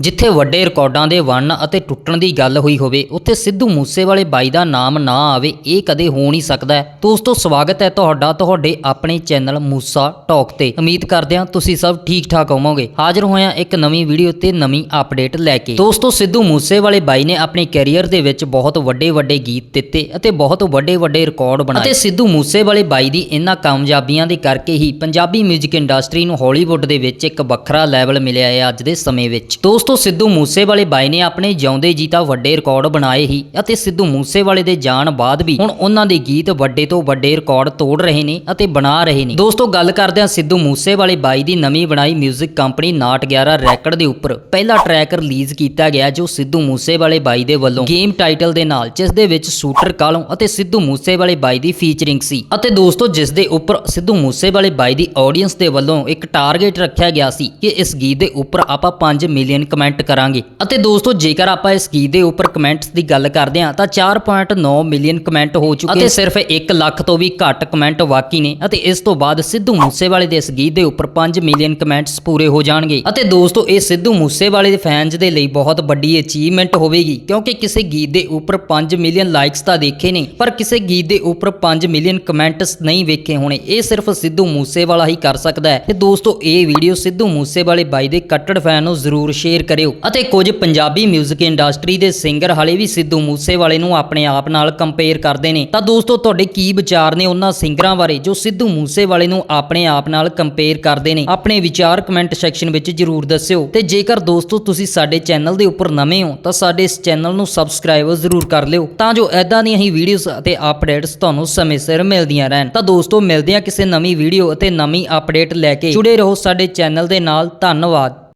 ਜਿੱਥੇ ਵੱਡੇ ਰਿਕਾਰਡਾਂ ਦੇ ਵੰਨ ਅਤੇ ਟੁੱਟਣ ਦੀ ਗੱਲ ਹੋਈ ਹੋਵੇ, ਉੱਥੇ ਸਿੱਧੂ ਮੂਸੇਵਾਲੇ ਬਾਈ ਦਾ ਨਾਮ ਨਾ ਆਵੇ, ਇਹ ਕਦੇ ਹੋ ਨਹੀਂ ਸਕਦਾ। ਦੋਸਤੋ ਸਵਾਗਤ ਹੈ ਤੁਹਾਡਾ, ਤੁਹਾਡੇ ਆਪਣੇ ਚੈਨਲ ਮੂਸਾ ਟਾਕ ਤੇ। ਉਮੀਦ ਕਰਦੇ ਹਾਂ ਤੁਸੀਂ ਸਭ ਠੀਕ ਠਾਕ ਹੋਵੋਗੇ। ਹਾਜ਼ਰ ਹੋਇਆ ਇੱਕ ਨਵੀਂ ਵੀਡੀਓ ਤੇ ਨਵੀਂ ਅਪਡੇਟ ਲੈ ਕੇ। ਦੋਸਤੋ, ਸਿੱਧੂ ਮੂਸੇਵਾਲੇ ਬਾਈ ਨੇ ਆਪਣੇ ਕੈਰੀਅਰ ਦੇ ਵਿੱਚ ਬਹੁਤ ਵੱਡੇ ਵੱਡੇ ਗੀਤ ਦਿੱਤੇ ਅਤੇ ਬਹੁਤ ਵੱਡੇ ਵੱਡੇ ਰਿਕਾਰਡ ਬਣਾਏ। ਅਤੇ ਸਿੱਧੂ ਮੂਸੇਵਾਲੇ ਬਾਈ ਦੀ ਇਹਨਾਂ ਕਾਮਯਾਬੀਆਂ ਦੇ ਕਰਕੇ ਹੀ ਪੰਜਾਬੀ 뮤직 ਇੰਡਸਟਰੀ ਨੂੰ ਹਾਲੀਵੁੱਡ ਦੇ ਵਿੱਚ ਇੱਕ ਵੱਖਰਾ ਲੈਵਲ ਮਿਲਿਆ ਹੈ ਅੱਜ ਦੇ ਸਮੇਂ ਵਿੱਚ। ਦੋਸਤੋ ਦੋਸਤੋ, ਸਿੱਧੂ ਮੂਸੇਵਾਲੇ ਬਾਈ ਨੇ ਆਪਣੇ ਜਿਉਂਦੇ ਜੀ ਤਾਂ ਵੱਡੇ ਰਿਕਾਰਡ ਬਣਾਏ ਹੀ ਅਤੇ ਸਿੱਧੂ ਮੂਸੇਵਾਲੇ ਦੇ ਜਾਣ ਬਾਅਦ ਵੀ ਹੁਣ ਉਹਨਾਂ ਦੇ ਗੀਤ ਵੱਡੇ ਤੋਂ ਵੱਡੇ ਰਿਕਾਰਡ ਤੋੜ ਰਹੇ ਨੇ ਅਤੇ ਬਣਾ ਰਹੇ ਨੇ। ਦੋਸਤੋ, ਗੱਲ ਕਰਦੇ ਹਾਂ ਸਿੱਧੂ ਮੂਸੇਵਾਲੇ ਬਾਈ ਦੀ ਨਵੀਂ ਬਣਾਈ 뮤직 ਕੰਪਨੀ ਨਾਟ 11 ਰੈਕਡ ਦੇ ਉੱਪਰ ਪਹਿਲਾ ਟਰੈਕ ਰਿਲੀਜ਼ ਕੀਤਾ ਗਿਆ, ਜੋ ਸਿੱਧੂ ਮੂਸੇਵਾਲੇ ਬਾਈ ਦੇ ਵੱਲੋਂ ਗੇਮ ਟਾਈਟਲ ਦੇ ਨਾਲ ਜਿਸ ਦੇ ਵਿੱਚ ਸ਼ੂਟਰ ਕਾਲੋਂ ਅਤੇ ਸਿੱਧੂ ਮੂਸੇਵਾਲੇ ਬਾਈ ਦੀ ਫੀਚਰਿੰਗ ਸੀ। ਅਤੇ ਦੋਸਤੋ ਜਿਸ ਦੇ ਉੱਪਰ ਸਿੱਧੂ ਮੂਸੇਵਾਲੇ ਬਾਈ ਦੀ ਆਡੀਅנס ਦੇ ਵੱਲੋਂ ਇੱਕ ਟਾਰਗੇਟ ਰੱਖਿਆ ਗਿਆ ਸੀ ਕਿ ਇਸ ਗੀਤ ਦੇ ਉੱਪਰ ਆਪਾਂ 5 ਮਿਲੀਅਨ ਕਮੈਂਟ ਕਰਾਂਗੇ। ਅਤੇ ਦੋਸਤੋ ਜੇਕਰ ਆਪਾਂ ਇਸ ਗੀਤ ਦੇ ਉੱਪਰ ਕਮੈਂਟਸ ਦੀ ਗੱਲ ਕਰਦੇ ਹਾਂ ਤਾਂ 4.9 ਮਿਲੀਅਨ ਕਮੈਂਟ ਹੋ ਚੁੱਕੇ ਅਤੇ ਸਿਰਫ 1 ਲੱਖ ਤੋਂ ਵੀ ਘੱਟ ਕਮੈਂਟ ਬਾਕੀ ਨੇ। ਅਤੇ ਇਸ ਤੋਂ ਬਾਅਦ ਸਿੱਧੂ ਮੂਸੇਵਾਲੇ ਦੇ ਇਸ ਗੀਤ ਦੇ ਉੱਪਰ 5 ਮਿਲੀਅਨ ਕਮੈਂਟਸ ਪੂਰੇ ਹੋ ਜਾਣਗੇ। ਅਤੇ ਦੋਸਤੋ ਇਹ ਸਿੱਧੂ ਮੂਸੇਵਾਲੇ ਦੇ ਫੈਨਸ ਦੇ ਲਈ ਬਹੁਤ ਵੱਡੀ ਅਚੀਵਮੈਂਟ ਹੋਵੇਗੀ ਕਿਉਂਕਿ ਕਿਸੇ ਗੀਤ ਦੇ ਉੱਪਰ 5 ਮਿਲੀਅਨ ਲਾਈਕਸ ਤਾਂ ਦੇਖੇ ਨੇ ਪਰ ਕਿਸੇ ਗੀਤ ਦੇ ਉੱਪਰ 5 ਮਿਲੀਅਨ ਕਮੈਂਟਸ ਨਹੀਂ ਵੇਖੇ ਹੋਣੇ। ਇਹ ਸਿਰਫ ਸਿੱਧੂ ਮੂਸੇਵਾਲਾ ਹੀ ਕਰ ਸਕਦਾ ਹੈ। ਤੇ ਦੋਸਤੋ ਇਹ ਵੀਡੀਓ ਸਿੱਧੂ ਮੂਸੇਵਾਲੇ ਬਾਈ ਦੇ ਕੱਟੜ ਫੈਨ ਨੂੰ ਜ਼ਰੂਰ ਸ਼ੇਅਰ ਕਰਿਓ ਅਤੇ ਕੁਝ ਪੰਜਾਬੀ 뮤직 ਇੰਡਸਟਰੀ ਦੇ ਸਿੰਗਰ ਹਲੇ ਵੀ ਸਿੱਧੂ ਮੂਸੇਵਾਲੇ ਨੂੰ ਆਪਣੇ ਆਪ ਨਾਲ ਕੰਪੇਅਰ ਕਰਦੇ ਨੇ। ਤਾਂ ਦੋਸਤੋ, ਤੁਹਾਡੇ ਕੀ ਵਿਚਾਰ ਨੇ ਉਹਨਾਂ ਸਿੰਗਰਾਂ ਬਾਰੇ ਜੋ ਸਿੱਧੂ ਮੂਸੇਵਾਲੇ ਨੂੰ ਆਪਣੇ ਆਪ ਨਾਲ ਕੰਪੇਅਰ ਕਰਦੇ ਨੇ? ਆਪਣੇ ਵਿਚਾਰ ਕਮੈਂਟ ਸੈਕਸ਼ਨ ਵਿੱਚ ਜਰੂਰ ਦੱਸਿਓ। ਤੇ ਜੇਕਰ ਦੋਸਤੋ, ਤੁਸੀਂ ਸਾਡੇ ਚੈਨਲ ਦੇ ਉੱਪਰ ਨਵੇਂ ਹੋ, ਤਾਂ ਸਾਡੇ ਇਸ ਚੈਨਲ ਨੂੰ ਸਬਸਕ੍ਰਾਈਬ ਜ਼ਰੂਰ ਕਰ ਲਿਓ। ਤਾਂ ਜੋ ਐਦਾਂ ਦੀਆਂ ਹੀ ਵੀਡੀਓਜ਼ ਅਤੇ ਅਪਡੇਟਸ ਤੁਹਾਨੂੰ ਸਮੇਂ ਸਿਰ ਮਿਲਦੀਆਂ ਰਹਿਣ। ਤਾਂ ਦੋਸਤੋ, ਮਿਲਦੇ ਹਾਂ ਕਿਸੇ ਨਵੀਂ ਵੀਡੀਓ ਅਤੇ ਨਵੀਂ ਅਪਡੇਟ ਲੈ ਕੇ। ਜੁੜੇ ਰਹੋ ਸਾਡੇ ਚੈਨਲ ਦੇ ਨਾਲ। ਧੰਨਵਾਦ।